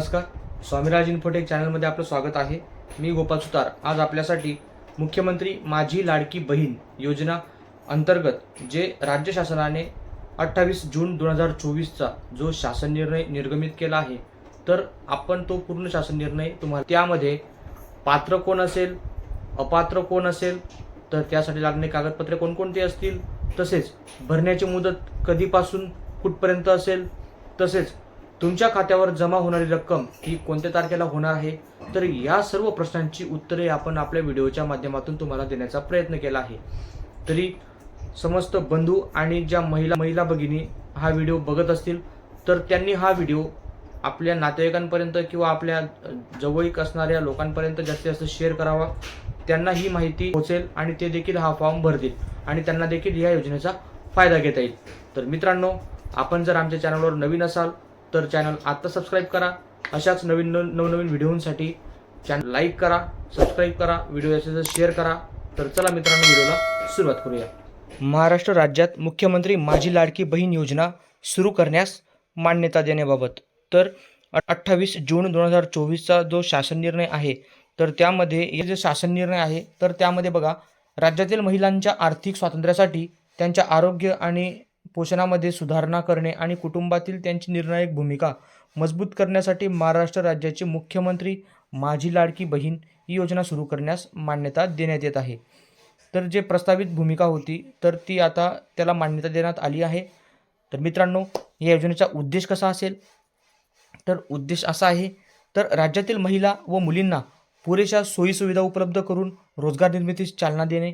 नमस्कार. स्वामीराज इन्फोटेक चॅनलमध्ये आपलं स्वागत आहे. मी गोपाल सुतार. आज आपल्यासाठी मुख्यमंत्री माझी लाडकी बहीण योजना अंतर्गत जे राज्य शासनाने अठ्ठावीस जून दोन हजार चोवीसचा जो शासन निर्णय निर्गमित केला आहे तर आपण तो पूर्ण शासन निर्णय तुम्हाला त्यामध्ये पात्र कोण असेल अपात्र कोण असेल तर त्यासाठी लागणे कागदपत्रे कोणकोणती असतील तसेच भरण्याची मुदत कधीपासून कुठपर्यंत असेल तसेच तुमच्या खात्यावर जमा होणारी रक्कम ही कोणत्या तारखेला होणार आहे? तर या सर्व प्रश्नांची उत्तरे आपण आपल्या व्हिडिओच्या माध्यमातून तुम्हाला देण्याचा प्रयत्न केला आहे. तरी समस्त बंधू आणि ज्या महिला महिला भगिनी हा व्हिडिओ बघत असतील तर त्यांनी हा व्हिडिओ आपल्या नातेवाईकांपर्यंत किंवा आपल्या जवळीक असणाऱ्या लोकांपर्यंत जास्तीत जास्त शेअर करावा. त्यांना ही माहिती पोहोचेल आणि ते देखील हा फॉर्म भरतील आणि त्यांना देखील या योजनेचा फायदा घेता येईल. तर मित्रांनो आपण जर आमच्या चॅनलवर नवीन असाल तर चॅनल आत्ता सबस्क्राईब करा. अशाच नवीन नवनवीन व्हिडिओंसाठी चॅनल लाईक करा सबस्क्राईब करा व्हिडिओ असेल तर शेअर करा तर चला मित्रांनो व्हिडिओला सुरुवात करूया. महाराष्ट्र राज्यात मुख्यमंत्री माझी लाडकी बहीण योजना सुरू करण्यास मान्यता देण्याबाबत. तर अठ्ठावीस जून दोन हजार चोवीसचा जो शासन निर्णय आहे तर त्यामध्ये हे जे शासन निर्णय आहे तर त्यामध्ये बघा राज्यातील महिलांच्या आर्थिक स्वातंत्र्यासाठी त्यांच्या आरोग्य आणि पोषणामध्ये सुधारणा करणे आणि कुटुंबातील त्यांची निर्णायक भूमिका मजबूत करण्यासाठी महाराष्ट्र राज्याचे मुख्यमंत्री माझी लाडकी बहीण ही योजना सुरू करण्यास मान्यता देण्यात येत आहे. तर जे प्रस्तावित भूमिका होती तर ती आता त्याला मान्यता देण्यात आली आहे. तर मित्रांनो या योजनेचा उद्देश कसा असेल? तर उद्देश असा आहे तर राज्यातील महिला व मुलींना पुरेशा सोयीसुविधा उपलब्ध करून रोजगार निर्मितीस चालना देणे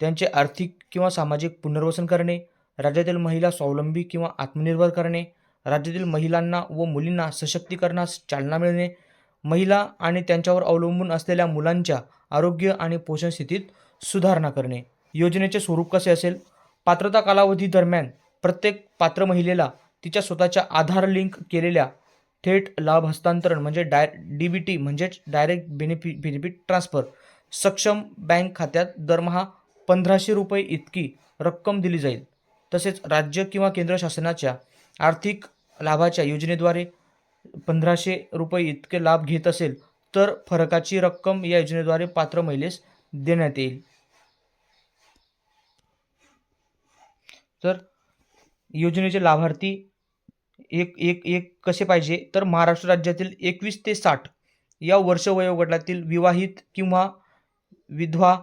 त्यांचे आर्थिक किंवा सामाजिक पुनर्वसन करणे राज्यातील महिला स्वावलंबी किंवा आत्मनिर्भर करणे राज्यातील महिलांना व मुलींना सशक्तीकरणास चालना मिळणे महिला आणि त्यांच्यावर अवलंबून असलेल्या मुलांच्या आरोग्य आणि पोषण स्थितीत सुधारणा करणे. योजनेचे स्वरूप कसे असेल? पात्रता कालावधी दरम्यान प्रत्येक पात्र महिलेला तिच्या स्वतःच्या आधार लिंक केलेल्या थेट लाभ हस्तांतरण म्हणजे डाय डी बी टी म्हणजेच डायरेक्ट बेनिफि बेनिफिट ट्रान्सफर सक्षम बँक खात्यात दरमहा पंधराशे रुपये इतकी रक्कम दिली जाईल. तसेच राज्य किंवा केंद्र शासनाच्या आर्थिक लाभाच्या योजनेद्वारे पंधराशे रुपये इतके लाभ घेत असेल तर फरकाची रक्कम या योजनेद्वारे पात्र महिलेस देण्यात येईल. तर योजनेचे लाभार्थी एक एक एक कसे पाहिजे? तर महाराष्ट्र राज्यातील एकवीस ते साठ या वर्ष वयोगटातील विवाहित किंवा विधवा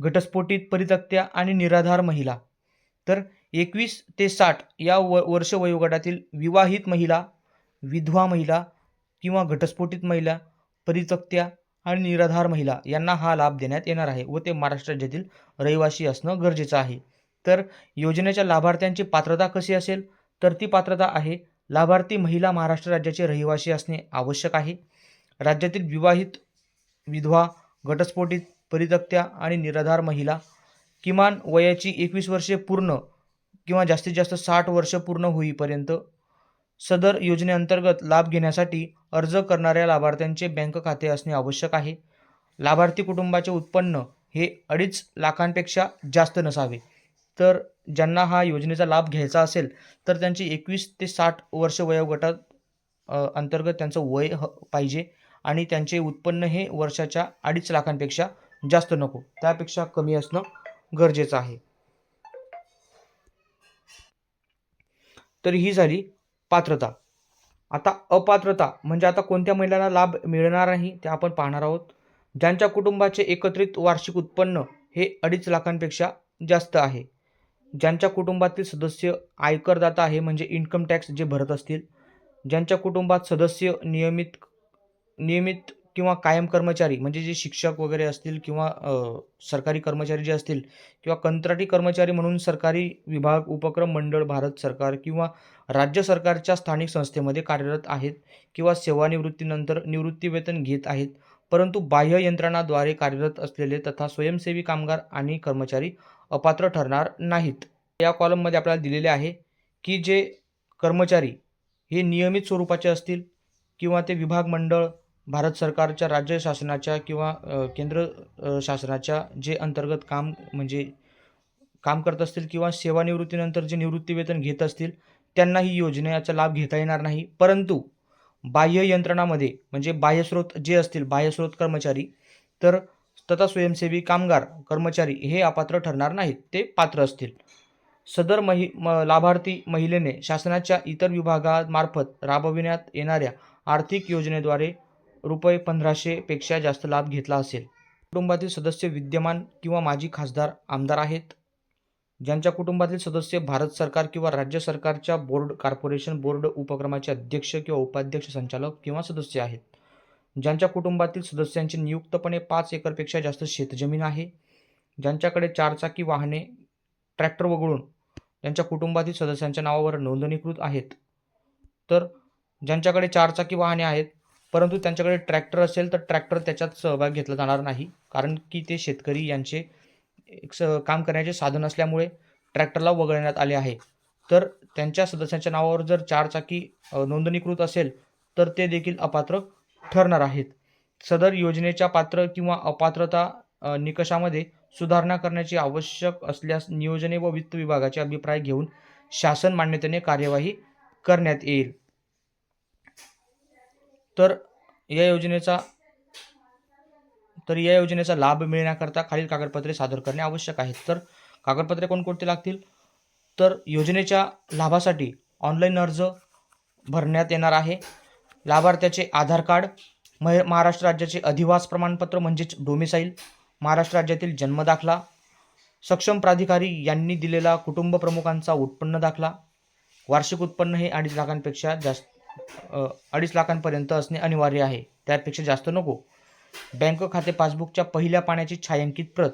घटस्फोटित परितक्त्या आणि निराधार महिला तर एकवीस ते साठ या व वर्ष वयोगटातील विवाहित महिला विधवा महिला किंवा घटस्फोटित महिला परितक्त्या आणि निराधार महिला यांना हा लाभ देण्यात येणार आहे व ते महाराष्ट्र राज्यातील रहिवासी असणं गरजेचं आहे. तर योजनेच्या लाभार्थ्यांची पात्रता कशी असेल? तर ती पात्रता आहे लाभार्थी महिला महाराष्ट्र राज्याचे रहिवासी असणे आवश्यक आहे. राज्यातील विवाहित विधवा घटस्फोटित परितक्त्या आणि निराधार महिला किमान वयाची एकवीस वर्षे पूर्ण किंवा जास्तीत जास्त साठ वर्ष पूर्ण होईपर्यंत सदर योजनेअंतर्गत लाभ घेण्यासाठी अर्ज करणाऱ्या लाभार्थ्यांचे बँक खाते असणे आवश्यक आहे. लाभार्थी कुटुंबाचे उत्पन्न हे अडीच लाखांपेक्षा जास्त नसावे. तर ज्यांना हा योजनेचा लाभ घ्यायचा असेल तर त्यांची एकवीस ते साठ वर्ष वयोगटात अंतर्गत त्यांचं वय ह पाहिजे आणि त्यांचे उत्पन्न हे वर्षाच्या अडीच लाखांपेक्षा जास्त नको. त्यापेक्षा कमी असणं गरजेचं आहे. तर ही झाली पात्रता. आता अपात्रता म्हणजे आता कोणत्या महिलांना लाभ मिळणार नाही ते आपण पाहणार आहोत. ज्यांच्या कुटुंबाचे एकत्रित वार्षिक उत्पन्न हे अडीच लाखांपेक्षा जास्त आहे. ज्यांच्या कुटुंबातील सदस्य आयकरदाता आहे म्हणजे इन्कम टॅक्स जे भरत असतील. ज्यांच्या कुटुंबात सदस्य नियमित नियमित किंवा कायम कर्मचारी म्हणजे जे शिक्षक वगैरे असतील किंवा सरकारी कर्मचारी जे असतील किंवा कंत्राटी कर्मचारी म्हणून सरकारी विभाग उपक्रम मंडळ भारत सरकार किंवा राज्य सरकारच्या स्थानिक संस्थेमध्ये कार्यरत आहेत किंवा सेवानिवृत्तीनंतर निवृत्तीवेतन घेत आहेत परंतु बाह्य यंत्रणाद्वारे कार्यरत असलेले तथा स्वयंसेवी कामगार आणि कर्मचारी अपात्र ठरणार नाहीत. या कॉलममध्ये आपल्याला दिलेले आहे की जे कर्मचारी हे नियमित स्वरूपाचे असतील किंवा ते विभाग मंडळ भारत सरकारच्या राज्य शासनाच्या किंवा केंद्र शासनाच्या जे अंतर्गत काम म्हणजे काम करत असतील किंवा सेवानिवृत्तीनंतर जे निवृत्तीवेतन घेत असतील त्यांना ही योजनेचा लाभ घेता येणार नाही. परंतु बाह्य यंत्रणामध्ये म्हणजे बाह्यस्रोत जे असतील बाह्यस्रोत कर्मचारी तर तथा स्वयंसेवी कामगार कर्मचारी हे अपात्र ठरणार नाहीत. ते पात्र असतील. सदर महि म लाभार्थी महिलेने शासनाच्या इतर विभागामार्फत राबविण्यात येणाऱ्या आर्थिक योजनेद्वारे रुपये पंधराशेपेक्षा जास्त लाभ घेतला असेल. कुटुंबातील सदस्य विद्यमान किंवा माजी खासदार आमदार आहेत. ज्यांच्या कुटुंबातील सदस्य भारत सरकार किंवा राज्य सरकारच्या बोर्ड कॉर्पोरेशन बोर्ड उपक्रमाचे अध्यक्ष किंवा उपाध्यक्ष संचालक किंवा सदस्य आहेत. ज्यांच्या कुटुंबातील सदस्यांची नियुक्तपणे पाच एकरपेक्षा जास्त शेतजमीन आहे. ज्यांच्याकडे चारचाकी वाहने ट्रॅक्टर वगळून ज्यांच्या कुटुंबातील सदस्यांच्या नावावर नोंदणीकृत आहेत. तर ज्यांच्याकडे चारचाकी वाहने आहेत परंतु त्यांच्याकडे ट्रॅक्टर असेल तर ट्रॅक्टर त्याच्यात सहभाग घेतला जाणार नाही. कारण की ते शेतकरी यांचे एक स काम करण्याचे साधन असल्यामुळे ट्रॅक्टरला वगळण्यात आले आहे. तर त्यांच्या सदस्यांच्या नावावर जर चारचाकी नोंदणीकृत असेल तर ते देखील अपात्र ठरणार आहेत. सदर योजनेच्या पात्र किंवा अपात्रता निकषामध्ये सुधारणा करण्याची आवश्यक असल्यास नियोजने व वित्त विभागाचे अभिप्राय घेऊन शासन मान्यतेने कार्यवाही करण्यात येईल. तर या योजनेचा तर या योजनेचा लाभ मिळण्याकरता खालील कागदपत्रे सादर करणे आवश्यक आहे. तर कागदपत्रे कोणकोणती लागतील? तर योजनेच्या लाभासाठी ऑनलाईन अर्ज भरण्यात येणार आहे. लाभार्थ्याचे आधार कार्ड मह महाराष्ट्र राज्याचे अधिवास प्रमाणपत्र म्हणजेच डोमिसाईल महाराष्ट्र राज्यातील जन्मदाखला सक्षम प्राधिकारी यांनी दिलेला कुटुंब प्रमुखांचा उत्पन्न दाखला वार्षिक उत्पन्न हे अडीच लाखांपेक्षा जास्त अडीच लाखांपर्यंत असणे अनिवार्य आहे. त्यापेक्षा जास्त नको. बँक खाते पासबुकच्या पहिल्या पाण्याची छायांकित प्रत.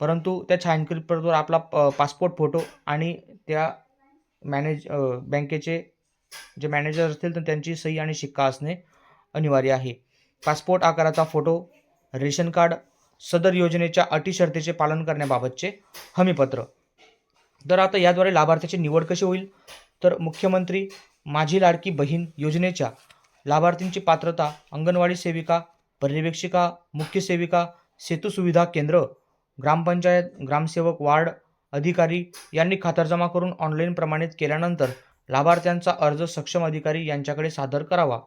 परंतु त्या छायांकित प्रतवर आपला प- पासपोर्ट फोटो आणि त्या मॅनेज बँकेचे जे मॅनेजर असतील तर त्यांची सही आणि शिक्का असणे अनिवार्य आहे. पासपोर्ट आकाराचा फोटो रेशन कार्ड सदर योजनेच्या अटी शर्तीचे पालन करण्याबाबतचे हमीपत्र. तर आता याद्वारे लाभार्थ्याची निवड कशी होईल? तर मुख्यमंत्री माझी लाडकी बहीण योजनेच्या लाभार्थींची पात्रता अंगणवाडी सेविका पर्यवेक्षिका मुख्य सेविका सेतू सुविधा केंद्र ग्रामपंचायत ग्रामसेवक वार्ड अधिकारी यांनी खातरजमा करून ऑनलाईन प्रमाणित केल्यानंतर लाभार्थ्यांचा अर्ज सक्षम अधिकारी यांच्याकडे सादर करावा.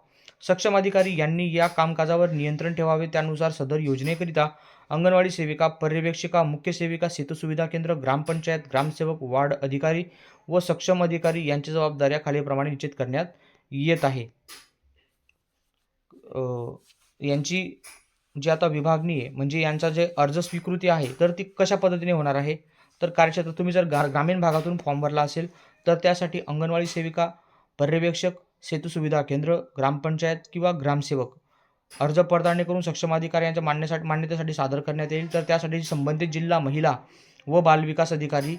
सक्षम अधिकारी यांनी या कामकाजावर नियंत्रण ठेवावे त्यानुसार सदर योजनेकरिता अंगणवाडी सेविका पर्यवेक्षिका मुख्य सेविका सेतू सुविधा केंद्र ग्रामपंचायत ग्रामसेवक वार्ड अधिकारी व सक्षम अधिकारी यांच्या जबाबदाऱ्या खालीलप्रमाणे निश्चित करण्यात येत आहे. यांची जी आता विभागणी आहे म्हणजे यांचा जे अर्ज स्वीकृती आहे तर ती कशा पद्धतीने होणार आहे? तर कार्यक्षेत्र तुम्ही जर गा ग्रामीण भागातून फॉर्म भरला असेल तर त्यासाठी अंगणवाडी सेविका पर्यवेक्षक सेतू सुविधा केंद्र ग्रामपंचायत किंवा ग्रामसेवक अर्ज पडताळणी करून सक्षम अधिकारी यांच्या मान्यसाठी मान्यतेसाठी सादर करण्यात येईल. तर त्यासाठी संबंधित जिल्हा महिला व बालविकास अधिकारी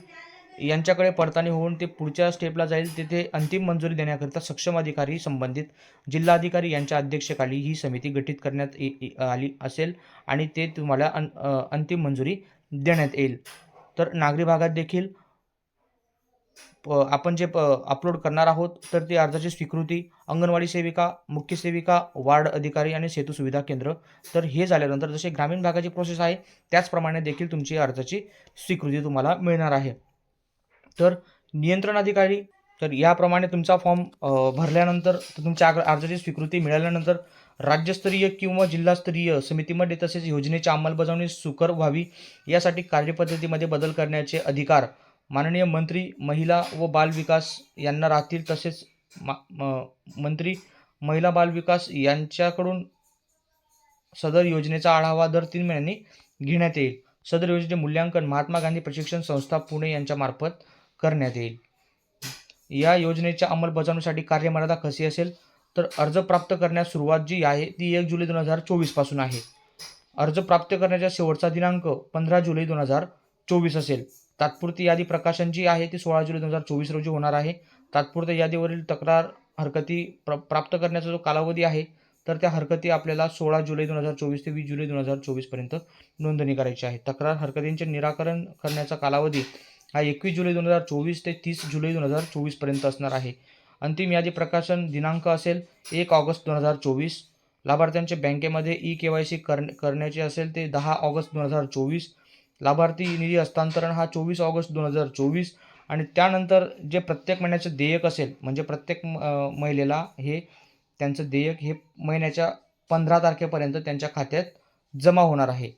यांच्याकडे पडताळणी होऊन ते पुढच्या स्टेपला जाईल. तिथे अंतिम मंजुरी देण्याकरिता सक्षम अधिकारी संबंधित जिल्हाधिकारी यांच्या अध्यक्षतेखाली ही समिती गठीत करण्यात ये- आली असेल आणि ते तुम्हाला अन अंतिम मंजुरी देण्यात येईल. तर नागरी भागात देखील आपण जे प अपलोड करणार आहोत तर ती अर्जाची स्वीकृती अंगणवाडी सेविका मुख्य सेविका वार्ड अधिकारी आणि सेतू सुविधा केंद्र. तर हे झाल्यानंतर जसे ग्रामीण भागाची प्रोसेस आहे त्याचप्रमाणे देखील तुमची अर्जाची स्वीकृती तुम्हाला मिळणार आहे. तर नियंत्रण अधिकारी तर याप्रमाणे तुमचा फॉर्म भरल्यानंतर तुमच्या अर्जाची स्वीकृती मिळाल्यानंतर राज्यस्तरीय किंवा जिल्हास्तरीय समितीमध्ये तसेच योजनेची अंमलबजावणी सुकर व्हावी यासाठी कार्यपद्धतीमध्ये बदल करण्याचे अधिकार माननीय मंत्री महिला व बालविकास यांना राहतील तसेच मा म- मंत्री महिला बालविकास यांच्याकडून सदर योजनेचा आढावा दर तीन महिन्यांनी घेण्यात येईल. सदर योजनेचे मूल्यांकन महात्मा गांधी प्रशिक्षण संस्था पुणे यांच्यामार्फत करण्यात येईल. या योजनेच्या अंमलबजावणीसाठी कार्यमर्यादा कशी असेल? तर अर्ज प्राप्त करण्यास सुरुवात जी आहे ती एक जुलै दोन हजार चोवीसपासून आहे. अर्ज प्राप्त करण्याचा शेवटचा दिनांक पंधरा जुलै दोन हजार चोवीस असेल. तात्पुरती यादी प्रकाशन जी आहे ती सोळा जुलै दोन हजार चोवीस रोजी होणार आहे. तात्पुरत्या यादीवरील तक्रार हरकती प्र प्राप्त करण्याचा जो कालावधी आहे तर त्या हरकती आपल्याला सोळा जुलै दोन हजार चोवीस ते वीस जुलै दोन हजार चोवीसपर्यंत नोंदणी करायची आहे. तक्रार हरकतींचे निराकरण करण्याचा कालावधी हा एकवीस जुलै दोन हजार चोवीस ते तीस जुलै दोन हजार चोवीसपर्यंत असणार आहे. अंतिम यादी प्रकाशन दिनांक असेल एक ऑगस्ट दोन हजार चोवीस. लाभार्थ्यांच्या बँकेमध्ये ई के वाय सी कर करण्याचे असेल ते दहा ऑगस्ट दोन हजार चोवीस. लाभार्थी निधी हस्तांतरण हा चोवीस ऑगस्ट दोन हजार चोवीस आणि त्यानंतर जे प्रत्येक महिन्याचं देयक असेल म्हणजे प्रत्येक म- महिलेला हे त्यांचं देयक हे महिन्याच्या पंधरा तारखेपर्यंत त्यांच्या खात्यात जमा होणार आहे.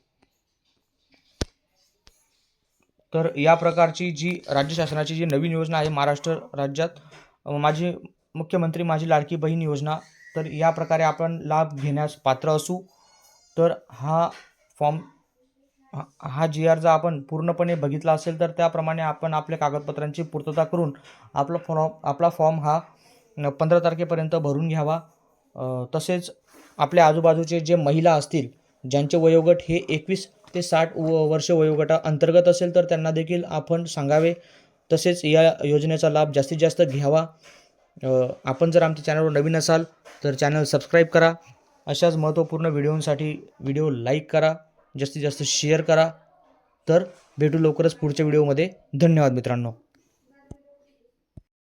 तर या प्रकारची जी राज्य शासनाची जी नवीन योजना आहे महाराष्ट्र राज्यात माझी मुख्यमंत्री माझी लाडकी बहीण योजना तर या प्रकारे आपण लाभ घेण्यास पात्र असू. तर हा फॉर्म हा- हा जी आर जर आपण पूर्णपणे बघितला असेल तर त्याप्रमाणे आपण आपल्या कागदपत्रांची पूर्तता करून आपला फॉर्म आपला फॉर्म हा पंधरा तारखेपर्यंत भरून घ्यावा. तसेच आपल्या आजूबाजूचे जे महिला असतील ज्यांचे वयोगट हे एकवीस ते साठ व वर्ष वयोगटा अंतर्गत असेल तर त्यांना देखील आपण सांगावे. तसेच या योजनेचा लाभ जास्तीत जास्त घ्यावा. आपण जर आमच्या चॅनलवर नवीन असाल तर चॅनल सबस्क्राईब करा. अशाच महत्त्वपूर्ण व्हिडिओंसाठी व्हिडिओ लाईक करा. जास्तीत जास्त शेअर करा. तर भेटू लवकरच पुढच्या व्हिडिओमध्ये धन्यवाद मित्रांनो.